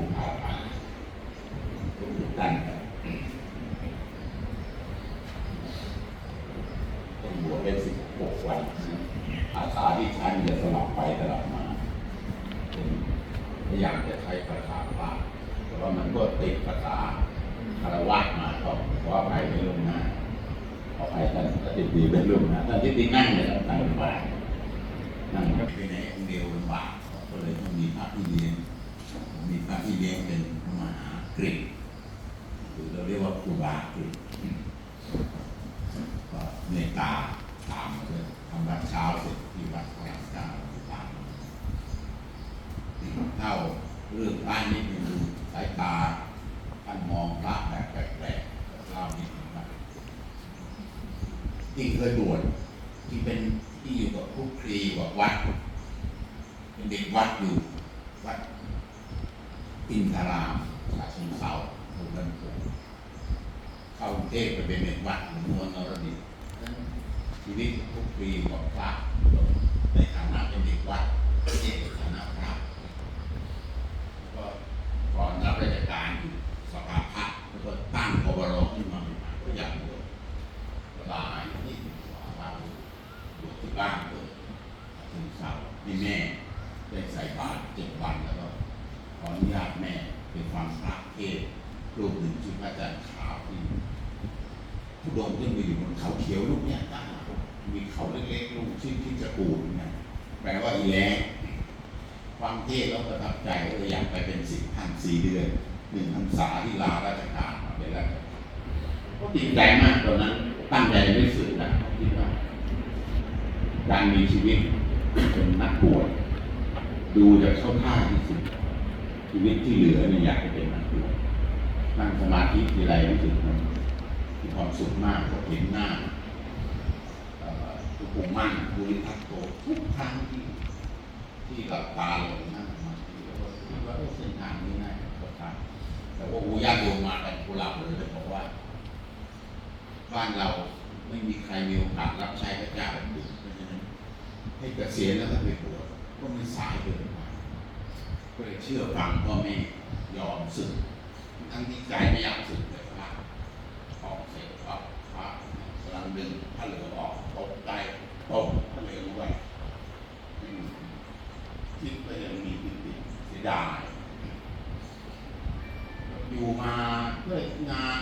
ดูผ่าตัดดูตั้นครับต้องบวชเป็นสิบหกวันภาษาที่ใช้มันจะสลับไปสลับมาเป็นพยายามจะใช้ภาษาพระแต่ว่ามันก็ติดภาษาคารวะมาก็ขออภัยในลงหน้าขออภัยท่านอธิบดีเป็นลวงหน้าท่านที่ตินั่งเลยครับท่านลำบากนั่งไปไหนคนเดียวลำบากก็เลยต้องมีพระพี่เลี้ยง มีพระพี่เลี้ยงเป็นมหากริกหรือเราเรียกว่าครูบากริก็เมตตาตามมาด้วยทำวัดเช้าเสร็จที่วัดพระรามเก้าตามเท่าเรื่องพระนิดนึงดูสายตาท่านมองพระแบบแปลกๆเล่านิดนึงนะที่เคยบวชที่เป็นที่อยู่กับคุกคลีกับวัด เป็นเด็กวัดอยู่ อินทรามฉะเชิงเทราถูกบันทึกเข้ากรุงเทพไปเป็นเด็กวัดหลวงนวลนรดิตชีวิตทุกปีกับพระในฐานะเป็นเด็กวัดไม่ในฐานะพระก็ก่อนรับราชการอยู่สภาพัฒน์แล้วก็ตั้งกบรขึ้นมาใหม่ๆก็อย่ากบวชก็ลายู่ที่สภาพัฒน์บวชที่บ้านเกิดถึงเสาให้แม่ได้ใส่บาตรเจ็ดวันแล้วก็ ขออนุญาตแม่ไปฟังพระเทศรูปหนึ่งชื่อพระอาจารย์ขาวที่ทุดงขึ้นไปอยู่บนเขาเขียวลูกเนี่ยตั้งมีเขาเล็กๆลูกชื่อที่จะกูดเนี่ยแปลว่าอีแรงฟังเทศแล้วประทับใจก็เลยอยากไปเป็นสิบพันสี่เดือนหนึ่งพรรษาที่ลาราชการมาเป็นแล้วก็ติดใจมากตอนนั้น ตั้งใจไม่สึกนะคิดว่าการมีชีวิตเป็นนักบวชดูจะเข้าท่าที่สุด ชีวิตที่เหลือเนี่ยอยากจะเป็นนักบวชนั่งสมาธิทีไรรู้สึกมันมีความสุขมากพอเห็นหน้าทุกปุ่มั่นบุริทัตโตทุกครั้งที่ที่หลับตาลงนั่งสมาธิแล้วก็คิดว่าโอ้เส้นทางนี้น่าจะประทับแต่ว่าอูญาตโยมมากันกุหลาบเลยบอกว่า บ้านเราไม่มีใครมีโอกาสรับใช้พระเจ้าแบบนี้เพราะฉะนั้นให้เกษียณแล้วก็ไปบวชก็ไม่สายเกินไป ก็เลยเชื่อฟังพ่อแม่ยอมสึกทั้งที่ใจไม่อยากสึกเลยว่าพองเสร็จก็พระกำลังดึงผ้าเหลืองออกตกใจตกผ้าเหลืองไว้คิดไปอยังมีติดติดเสียดายอยู่มาด้วยงาน